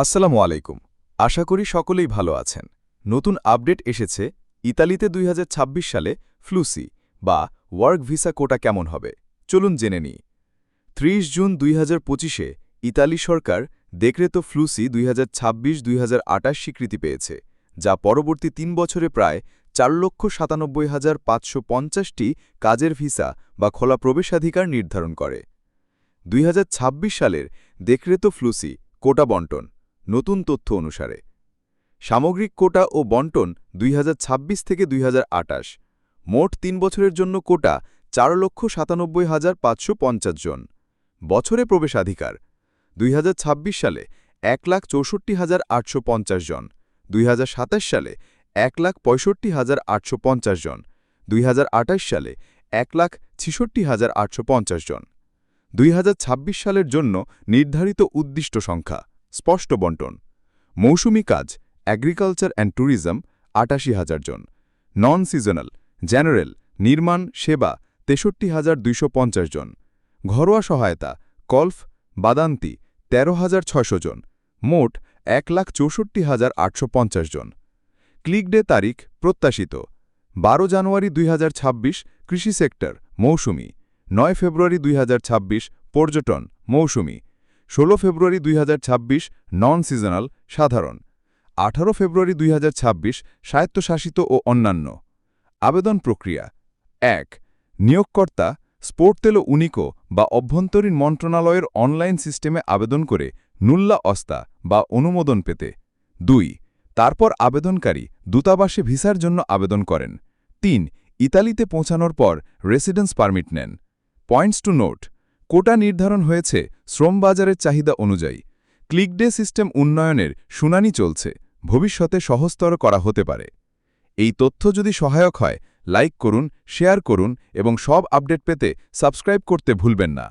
আসসালামু আলাইকুম। আশা করি সকলেই ভালো আছেন। নতুন আপডেট এসেছে ইতালিতে দুই হাজার ছাব্বিশ সালে ফ্লুসি বা ওয়ার্ক ভিসা কোটা কেমন হবে? চলুন জেনে নিই। ত্রিশ জুন দুই হাজার পঁচিশে ইতালি সরকার দেখরেতো ফ্লুসি দুই হাজার ছাব্বিশ দুই স্বীকৃতি পেয়েছে, যা পরবর্তী তিন বছরে প্রায় চার লক্ষ সাতানব্বই হাজার পাঁচশো পঞ্চাশটি কাজের ভিসা বা খোলা প্রবেশাধিকার নির্ধারণ করে। দুই হাজার ছাব্বিশ সালের দেখরেতো ফ্লুসি কোটা বন্টন। নতুন তথ্য অনুসারে, সামগ্রিক কোটা ও বন্টন দুই থেকে দুই মোট তিন বছরের জন্য কোটা চার লক্ষ সাতানব্বই হাজার পাঁচশো জন, বছরে প্রবেশাধিকার দুই হাজার ছাব্বিশ সালে এক লাখ চৌষট্টি হাজার আটশো জন, দুই হাজার সাতাশ সালে এক লাখ পঁয়ষট্টি হাজার আটশো জন, দুই হাজার আটাশ সালে এক লাখ ছিষট্টি হাজার আটশো জন। দুই হাজার ছাব্বিশ সালের জন্য নির্ধারিত উদ্দিষ্ট সংখ্যা স্পষ্ট বন্টন। মৌসুমি কাজ অ্যাগ্রিকালচার অ্যান্ড ট্যুরিজম আটাশি হাজার জন। নন সিজনাল জেনারেল নির্মাণ, সেবা, তেষট্টি হাজার দুইশো জন। ঘরোয়া সহায়তা, কলফ, বাদান্তি, তেরো হাজার ছয়শো জন। মোট এক লাখ চৌষট্টি হাজার আটশো পঞ্চাশ জন। ক্লিক ডে তারিখ, প্রত্যাশিত। বারো জানুয়ারি দুই হাজার ছাব্বিশ, কৃষি সেক্টর, মৌসুমি। নয় ফেব্রুয়ারি দুই হাজার ছাব্বিশ, পর্যটন, মৌসুমি। ১৬ ফেব্রুয়ারি দুই হাজার ছাব্বিশ নন সিজনাল সাধারণ। আঠারো ফেব্রুয়ারি দুই স্বায়ত্তশাসিত ও অন্যান্য। আবেদন প্রক্রিয়া। এক, নিয়োগকর্তা স্পোর্টেলো উনিকো বা অভ্যন্তরীণ মন্ত্রণালয়ের অনলাইন সিস্টেমে আবেদন করে নুল্লা অস্তা বা অনুমোদন পেতে। দুই, তারপর আবেদনকারী দূতাবাসে ভিসার জন্য আবেদন করেন। তিন, ইতালিতে পৌঁছানোর পর রেসিডেন্স পারমিট নেন। পয়েন্টস টু নোট কোটা নির্ধারণ হয়েছে শ্রমবাজারের চাহিদা অনুযায়ী। ক্লিকডে সিস্টেম উন্নয়নের শুনানি চলছে। ভবিষ্যতে সহজতর করা হতে পারে। এই তথ্য যদি সহায়ক হয়, লাইক করুন, শেয়ার করুন এবং সব আপডেট পেতে সাবস্ক্রাইব করতে ভুলবেন না।